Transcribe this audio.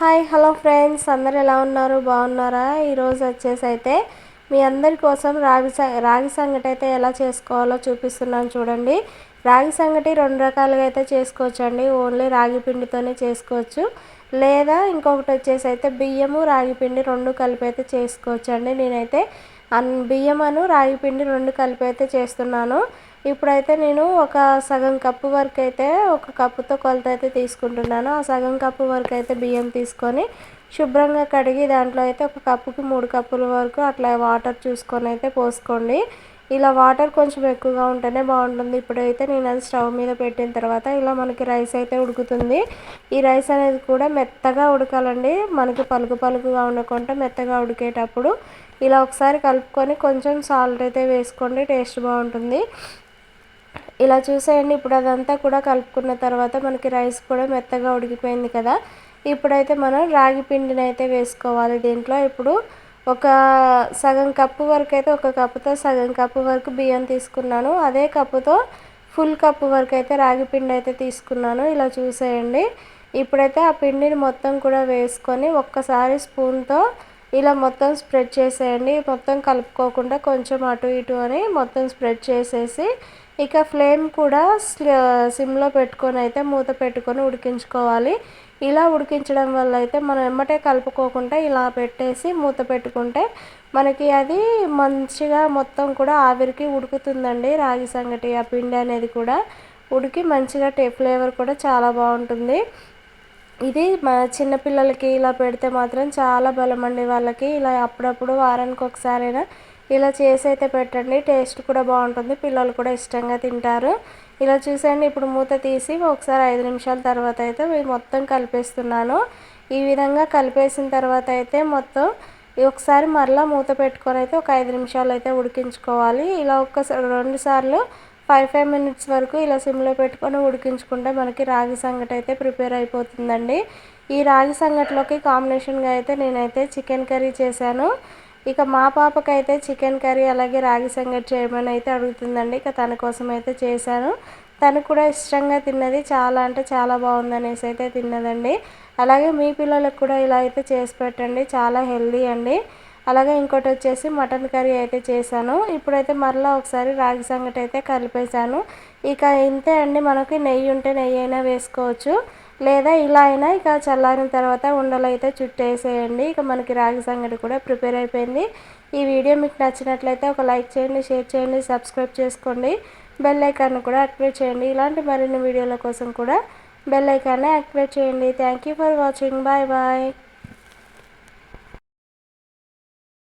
Hi hello friends. అందరు ఎలా ఉన్నారు? బాగున్నారా? ఈరోజు వచ్చేసి అయితే మీ అందరి కోసం రాగి రాగి సంగటి అయితే ఎలా చేసుకోవాలో చూపిస్తున్నాను చూడండి. రాగి సంగటి రెండు రకాలుగా అయితే చేసుకోవచ్చు అండి ఓన్లీ రాగి పిండితోనే చేసుకోవచ్చు. లేదా ఇంకొకటి వచ్చేసి అయితే బియ్యము రాగి పిండి రెండు కలిపి అయితే చేసుకోవచ్చు అండి నేనైతే అన్ బియ్యమను రాగి పిండి రెండు కలిపి అయితే చేస్తున్నాను. ఇప్పుడైతే నేను ఒక సగం కప్పు వరకు అయితే ఒక కప్పుతో కొలత అయితే తీసుకుంటున్నాను. ఆ సగం కప్పు వరకు అయితే బియ్యం తీసుకొని శుభ్రంగా కడిగి దాంట్లో అయితే ఒక కప్పుకి మూడు కప్పుల వరకు అట్లా వాటర్ చూసుకొని అయితే పోసుకోండి. ఇలా వాటర్ కొంచెం ఎక్కువగా ఉంటేనే బాగుంటుంది. ఇప్పుడైతే నేను అది స్టవ్ మీద పెట్టిన తర్వాత ఇలా మనకి రైస్ అయితే ఉడుకుతుంది. ఈ రైస్ అనేది కూడా మెత్తగా ఉడకాలండి. మనకి పలుకు పలుకుగా ఉండకుండా మెత్తగా ఉడికేటప్పుడు ఇలా ఒకసారి కలుపుకొని కొంచెం సాల్ట్ అయితే వేసుకోండి టేస్ట్ బాగుంటుంది. ఇలా చూసేయండి. ఇప్పుడు అదంతా కూడా కలుపుకున్న తర్వాత మనకి రైస్ కూడా మెత్తగా ఉడికిపోయింది కదా. ఇప్పుడైతే మనం రాగి పిండిని అయితే వేసుకోవాలి. దీంట్లో ఇప్పుడు ఒక సగం కప్పు వరకు అయితే ఒక కప్పుతో సగం కప్పు వరకు బియ్యం తీసుకున్నాను. అదే కప్పుతో ఫుల్ కప్పు వరకు అయితే రాగి పిండి అయితే తీసుకున్నాను. ఇలా చూసేయండి. ఇప్పుడైతే ఆ పిండిని మొత్తం కూడా వేసుకొని ఒక్కసారి స్పూన్తో ఇలా మొత్తం స్ప్రెడ్ చేసేయండి. మొత్తం కలుపుకోకుండా కొంచెం అటు ఇటు అని మొత్తం స్ప్రెడ్ చేసేసి ఇక ఫ్లేమ్ కూడా సిమ్లో పెట్టుకొని అయితే మూత పెట్టుకొని ఉడికించుకోవాలి. ఇలా ఉడికించడం వల్ల అయితే మనం ఎమ్మటే కలుపుకోకుండా ఇలా పెట్టేసి మూత పెట్టుకుంటే మనకి అది మంచిగా మొత్తం కూడా ఆవిరికి ఉడుకుతుందండి రాగి సంగటి ఆ పిండి అనేది కూడా. ఉడికి మంచిగా టే ఫ్లేవర్ కూడా చాలా బాగుంటుంది. ఇది మా చిన్నపిల్లలకి ఇలా పెడితే మాత్రం చాలా బలం అండి వాళ్ళకి. ఇలా అప్పుడప్పుడు వారానికి ఒకసారైనా ఇలా చేసి అయితే పెట్టండి. టేస్ట్ కూడా బాగుంటుంది. పిల్లలు కూడా ఇష్టంగా తింటారు. ఇలా చూసండి ఇప్పుడు మూత తీసి ఒకసారి ఐదు నిమిషాల తర్వాత అయితే మొత్తం కలిపేస్తున్నాను. ఈ విధంగా కలిపేసిన తర్వాత అయితే మొత్తం ఒకసారి మరలా మూత పెట్టుకొని అయితే ఒక ఐదు నిమిషాలు అయితే ఉడికించుకోవాలి. ఇలా ఒక్కసారి రెండు సార్లు ఫైవ్ ఫైవ్ మినిట్స్ వరకు ఇలా సిమ్లో పెట్టుకొని ఉడికించుకుంటే మనకి రాగి సంగటి అయితే ప్రిపేర్ అయిపోతుందండి. ఈ రాగి సంగటిలోకి కాంబినేషన్గా అయితే నేనైతే చికెన్ కర్రీ చేశాను. ఇక మా పాపకైతే చికెన్ కర్రీ అలాగే రాగి సంగటి చేయమని అయితే అడుగుతుందండి. ఇక తన కోసం అయితే చేశాను. తను కూడా ఇష్టంగా తిన్నది చాలా అంటే చాలా బాగుందనేసి అయితే తిన్నదండి. అలాగే మీ పిల్లలకు కూడా ఇలా అయితే చేసి పెట్టండి. చాలా హెల్దీ అండి. అలాగే ఇంకోటి వచ్చేసి మటన్ కర్రీ అయితే చేశాను. ఇప్పుడైతే మరలా ఒకసారి రాగి సంగటి అయితే కలిపేశాను. ఇక ఇంతే అండి మనకి. నెయ్యి ఉంటే నెయ్యి అయినా వేసుకోవచ్చు. లేదా ఇలా అయినా ఇక చల్లారిన తర్వాత ఉండలు అయితే చుట్టేసేయండి. ఇక మనకి రాగి సంగటి కూడా ప్రిపేర్ అయిపోయింది. ఈ వీడియో మీకు నచ్చినట్లయితే ఒక లైక్ చేయండి షేర్ చేయండి సబ్స్క్రైబ్ చేసుకోండి. బెల్ ఐకాన్ కూడా యాక్టివేట్ చేయండి. ఇలాంటి మరిన్ని వీడియోల కోసం కూడా బెల్ ఐకాన్ని యాక్టివేట్ చేయండి. Thank you for watching. Bye bye.